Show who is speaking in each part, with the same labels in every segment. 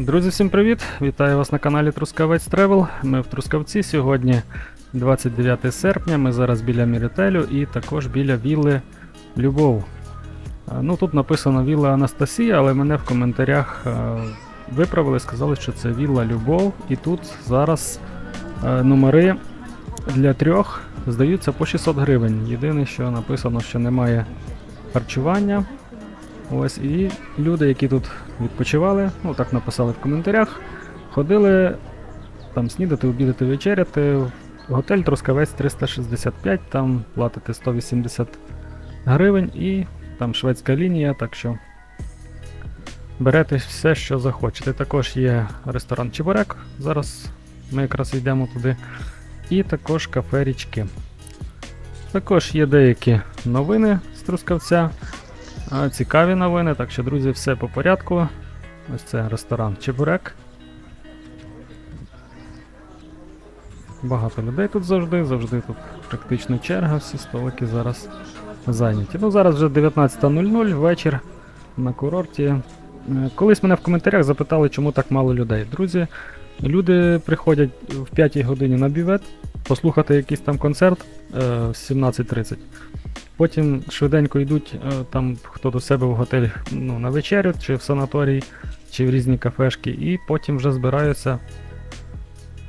Speaker 1: Друзі, всім привіт! Вітаю вас на каналі Трускавець Тревел. Ми в Трускавці. Сьогодні 29 серпня. Ми зараз біля Мірітелю і також біля вілли Любов. Ну тут написано Вілла Анастасія, але мене в коментарях виправили, сказали, що це Вілла Любов. І тут зараз номери для трьох здаються по 600 гривень. Єдине, що написано, що немає харчування. Ось і люди, які тут відпочивали, ну так написали в коментарях, ходили там снідати, обідати, вечеряти. Готель Трускавець 365, там платите 180 гривень і там шведська лінія, так що берете все, що захочете. Також є ресторан Чебурек, зараз ми якраз йдемо туди. І також кафе річки. Також є деякі новини з Трускавця. Цікаві новини, так що, друзі, все по порядку. Ось це ресторан Чебурек. Багато людей тут завжди, завжди тут практично черга, всі столики зараз зайняті. Ну, зараз вже 19.00 вечір на курорті. Е, Колись мене в коментарях запитали, чому так мало людей. Друзі, люди приходять в 5 годині на бювет, послухати якийсь там концерт е, в 17.30. Потім швиденько йдуть е, там хто до себе в готель ну, на вечерю, чи в санаторій, чи в різні кафешки, і потім вже збираються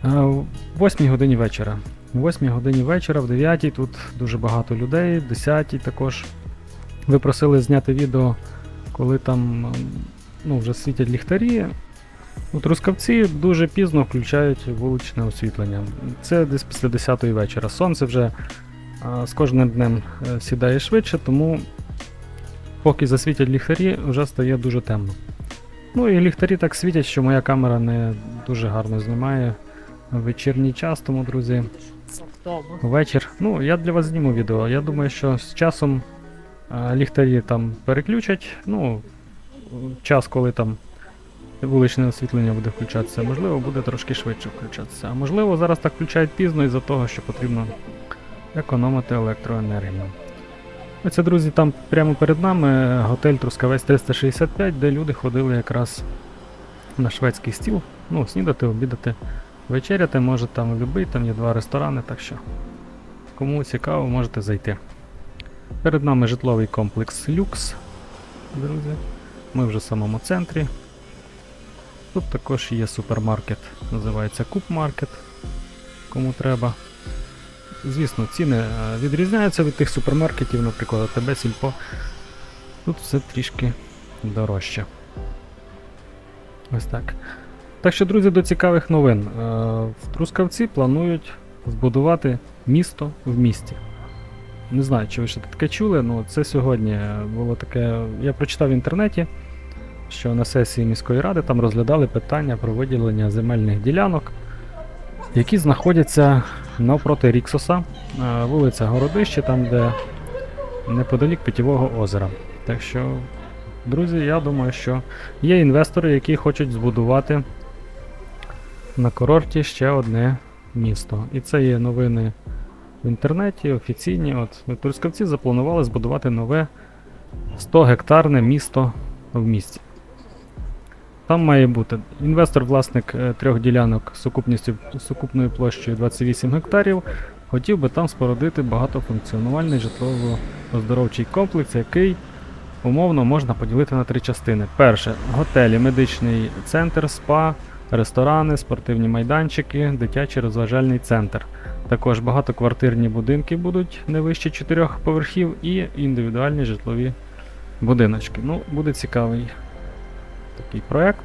Speaker 1: е, в 8 годині вечора. В 8 годині вечора, в 9 тут дуже багато людей, в 10 також. Ви просили зняти відео, коли там ну, вже світять ліхтарі. У Трускавці дуже пізно включають вуличне освітлення. Це десь після 10 вечора. Сонце вже з кожним днем е, сідає швидше, тому поки засвітять ліхтарі, вже стає дуже темно. Ну і ліхтарі так світять, що моя камера не дуже гарно знімає вечірній час, тому, друзі, вечір. Ну, я для вас зніму відео. Я думаю, що з часом ліхтарі там переключать. Ну, час, коли там вуличне освітлення буде включатися, можливо, буде трошки швидше включатися. А можливо, зараз так включають пізно із-за того, що потрібно економити електроенергію. Оце, друзі, там прямо перед нами готель Трускавець 365, де люди ходили якраз на шведський стіл. Ну, снідати, обідати, вечеряти, може там любий, там є два ресторани, так що кому цікаво, можете зайти. Перед нами житловий комплекс Люкс, друзі. Ми вже в самому центрі. Тут також є супермаркет, називається Куб Маркет, кому треба. Звісно, ціни е, відрізняються від тих супермаркетів, наприклад, АТБ, Сільпо. Тут все трішки дорожче. Ось так. Так що, друзі, до цікавих новин. Е, В Трускавці планують збудувати місто в місті. Не знаю, чи ви ще таке чули, але це сьогодні було таке. Я прочитав в інтернеті, що на сесії міської ради там розглядали питання про виділення земельних ділянок, які знаходяться навпроти Ріксоса, е, вулиця Городище, там, де неподалік Питєвого озера. Так що, друзі, я думаю, що є інвестори, які хочуть збудувати на курорті ще одне місто. І це є новини в інтернеті, офіційні. От Трускавці запланували збудувати нове 100-гектарне місто в місті. Там має бути інвестор-власник е, трьох ділянок сукупністю сукупною площею 28 гектарів. Хотів би там спорудити багатофункціонувальний житлово-оздоровчий комплекс, який умовно можна поділити на три частини. Перше готелі, медичний центр, спа, ресторани, спортивні майданчики, дитячий розважальний центр. Також багатоквартирні будинки будуть не вище 4 поверхів і індивідуальні житлові будиночки. Ну, буде цікавий такий проект.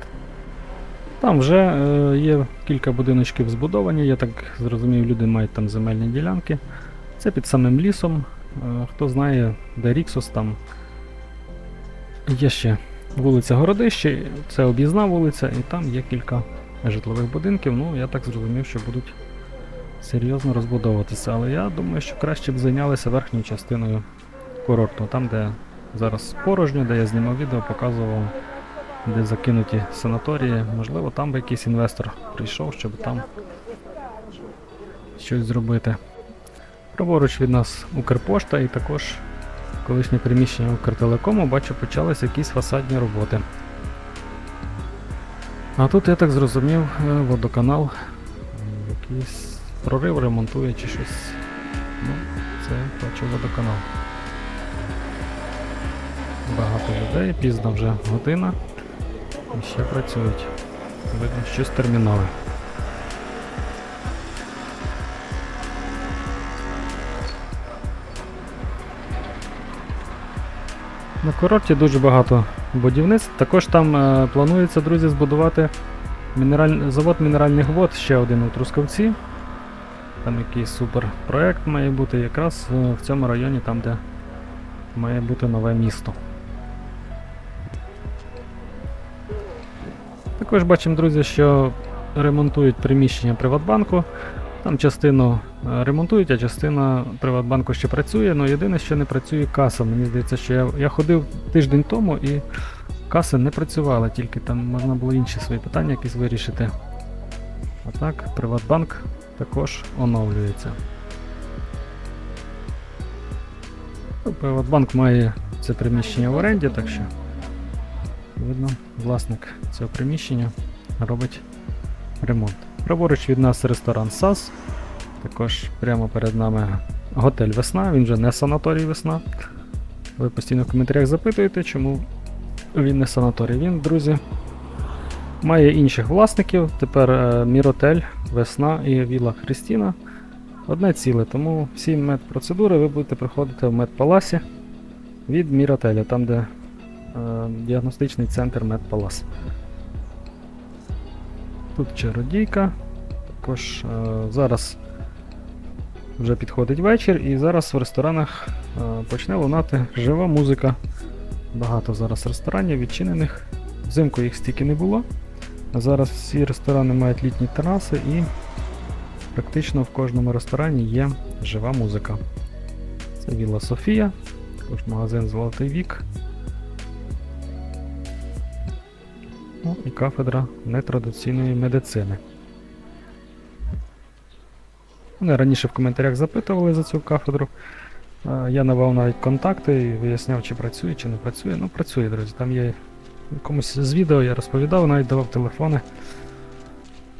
Speaker 1: Там вже е, є кілька будиночків збудовані, я так зрозумів, люди мають там земельні ділянки. Це під самим лісом. Е, хто знає, де Ріксос, там є ще вулиця Городище, це об'їзна вулиця, і там є кілька житлових будинків. Ну, я так зрозумів, що будуть серйозно розбудовуватися. Але я думаю, що краще б зайнялися верхньою частиною курорту, там, де зараз порожньо, де я знімав відео, показував де закинуті санаторії. Можливо, там би якийсь інвестор прийшов, щоб там щось зробити. Праворуч від нас Укрпошта і також колишнє приміщення Укртелекому, бачу, почалися якісь фасадні роботи. А тут, я так зрозумів, е, водоканал якийсь прорив ремонтує чи щось. Ну, це бачу водоканал. Багато людей, пізна вже година. І ще працюють. Видно, щось термінове. На курорті дуже багато будівництв. Також там е, планується, друзі, збудувати мінераль... завод мінеральних вод, ще один у Трускавці. Там якийсь супер проект має бути якраз е, в цьому районі, там, де має бути нове місто. Також бачимо, друзі, що ремонтують приміщення Приватбанку. Там частину е, ремонтують, а частина Приватбанку ще працює. але єдине, що не працює каса. Мені здається, що я, я ходив тиждень тому і каси не працювали, тільки там можна було інші свої питання якісь вирішити. А так, Приватбанк також оновлюється. Ну, Приватбанк має це приміщення в оренді, так що видно, власник цього приміщення робить ремонт. Праворуч від нас ресторан САС. Також прямо перед нами готель Весна, він вже не санаторій Весна. Ви постійно в коментарях запитуєте, чому він не санаторій. Він, друзі, має інших власників. Тепер е, Міротель, Весна і Віла Христіна. Одне ціле, тому всі медпроцедури ви будете проходити в медпаласі від Міротеля, там де діагностичний центр Медпалас. Тут чародійка. Також е, зараз вже підходить вечір, і зараз в ресторанах е, почне лунати жива музика. Багато зараз ресторанів відчинених. Взимку їх стільки не було. Зараз всі ресторани мають літні тераси і практично в кожному ресторані є жива музика. Це Вілла Софія, також магазин Золотий вік. Ну і кафедра нетрадиційної медицини. Вони раніше в коментарях запитували за цю кафедру. Е, Я навав навіть контакти і виясняв, чи працює, чи не працює. Ну, працює, друзі. Там є комусь з відео, я розповідав, навіть давав телефони,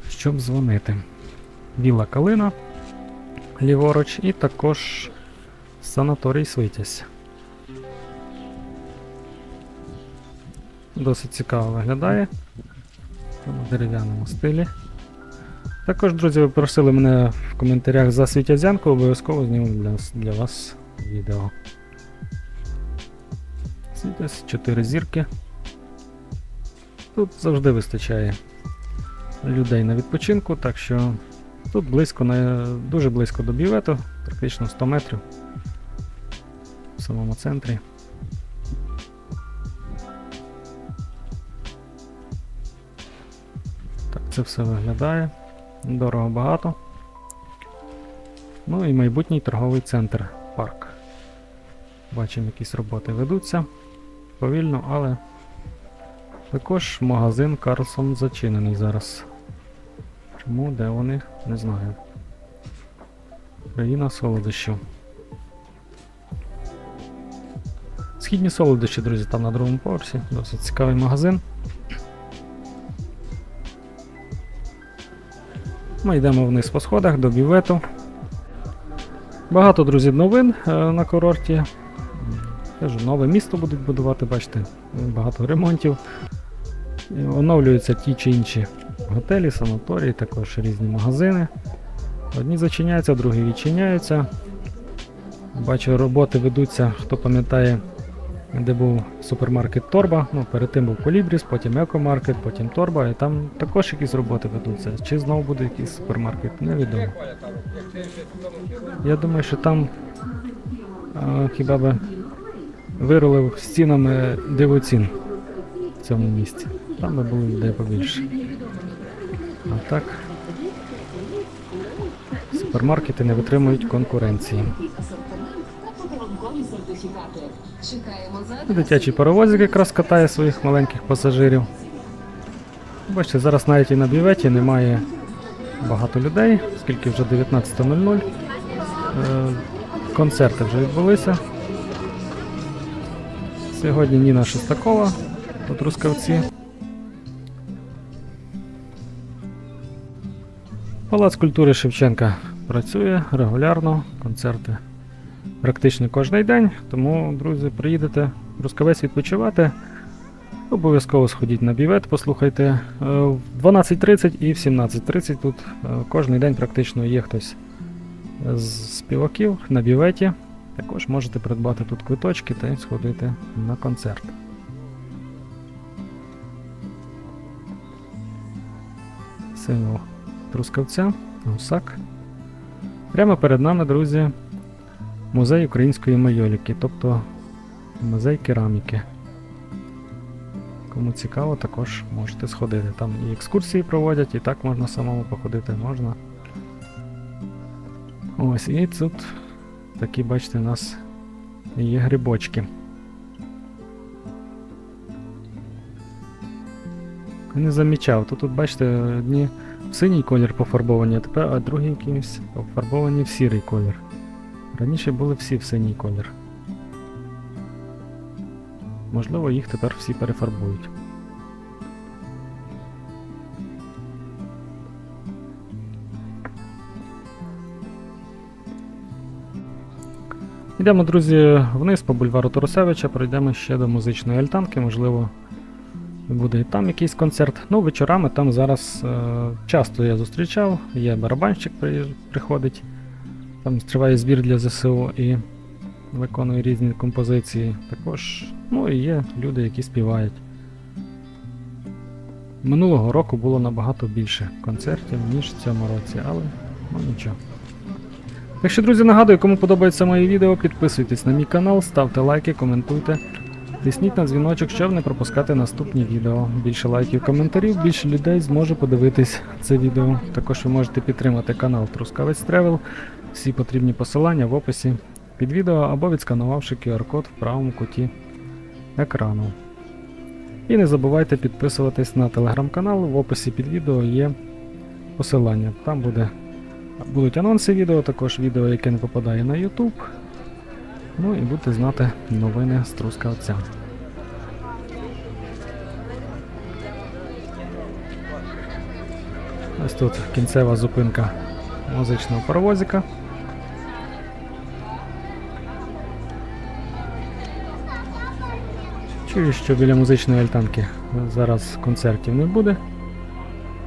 Speaker 1: щоб дзвонити. Біла калина ліворуч, і також санаторій Свитязь. Досить цікаво виглядає. В дерев'яному стилі. Також, друзі, ви просили мене в коментарях за світязянку, обов'язково зніму для, для вас відео. Світязь, 4 зірки. Тут завжди вистачає людей на відпочинку, так що тут близько, дуже близько до бювету, практично 100 метрів в самому центрі. Це все виглядає. Дорого багато. Ну і майбутній торговий центр парк. Бачимо, якісь роботи ведуться. Повільно, але також магазин Карлсон зачинений зараз. Чому, де вони, не знаю. Країна солодощів. Східні солодощі, друзі, там на другому поверсі. Досить цікавий магазин. Ми йдемо вниз по сходах до бювету. Багато, друзі, новин е, на курорті. Кажу, нове місто будуть будувати, бачите, багато ремонтів. Оновлюються ті чи інші готелі, санаторії, також різні магазини. Одні зачиняються, другі відчиняються. Бачу, роботи ведуться, хто пам'ятає, де був супермаркет Торба. Ну, перед тим був Колібріс, потім Екомаркет, потім Торба, і там також якісь роботи ведуться. Чи знову буде якийсь супермаркет, невідомо. Я думаю, що там а, хіба би вирулив стінами дивоцін в цьому місці. Там би було людей побільше. А так. Супермаркети не витримують конкуренції. Дитячий паровозик якраз катає своїх маленьких пасажирів. Бачите, зараз навіть і на бюветі немає багато людей, оскільки вже 19.00. Е, Концерти вже відбулися. Сьогодні Ніна Шестакова у Трускавці. Палац культури Шевченка працює регулярно, концерти практично кожен день. Тому, друзі, приїдете в Рускавець відпочивати. Обов'язково сходіть на бівет, послухайте. Е, В 12.30 і в 17.30 тут е, кожен день практично є хтось з співаків на біветі. Також можете придбати тут квиточки та сходити на концерт. Символ Трускавця, гусак. Прямо перед нами, друзі, музей української майоліки, тобто музей кераміки. Кому цікаво, також можете сходити. Там і екскурсії проводять, і так можна самому походити, можна. Ось, і тут такі, бачите, у нас є грибочки. Не замічав. Тут, тут бачите, одні в синій колір пофарбовані, а тепер а другі якимось пофарбовані в сірий колір. Раніше були всі в синій колір. Можливо, їх тепер всі перефарбують. Йдемо, друзі, вниз по бульвару Торосевича, пройдемо ще до музичної альтанки, можливо, буде і там якийсь концерт. Ну, вечорами там зараз е, часто я зустрічав, є барабанщик приходить, там триває збір для ЗСУ і виконує різні композиції. Також, ну і є люди, які співають. Минулого року було набагато більше концертів, ніж в цьому році, але ну нічого. Так що, друзі, нагадую, кому подобається моє відео, підписуйтесь на мій канал, ставте лайки, коментуйте. Тисніть на дзвіночок, щоб не пропускати наступні відео. Більше лайків, коментарів, більше людей зможе подивитись це відео. Також ви можете підтримати канал Трускавець Тревел. Всі потрібні посилання в описі під відео або відсканувавши QR-код в правому куті екрану. І не забувайте підписуватись на телеграм-канал, в описі під відео є посилання. Там буде, будуть анонси відео, також відео, яке не попадає на YouTube. Ну і будете знати новини з Трускавця. Ось тут кінцева зупинка музичного паровозика. Чую, що біля музичної альтанки зараз концертів не буде.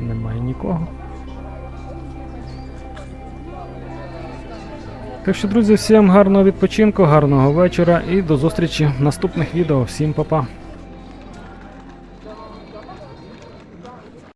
Speaker 1: Немає нікого. Так що, друзі, всім гарного відпочинку, гарного вечора і до зустрічі в наступних відео. Всім па-па!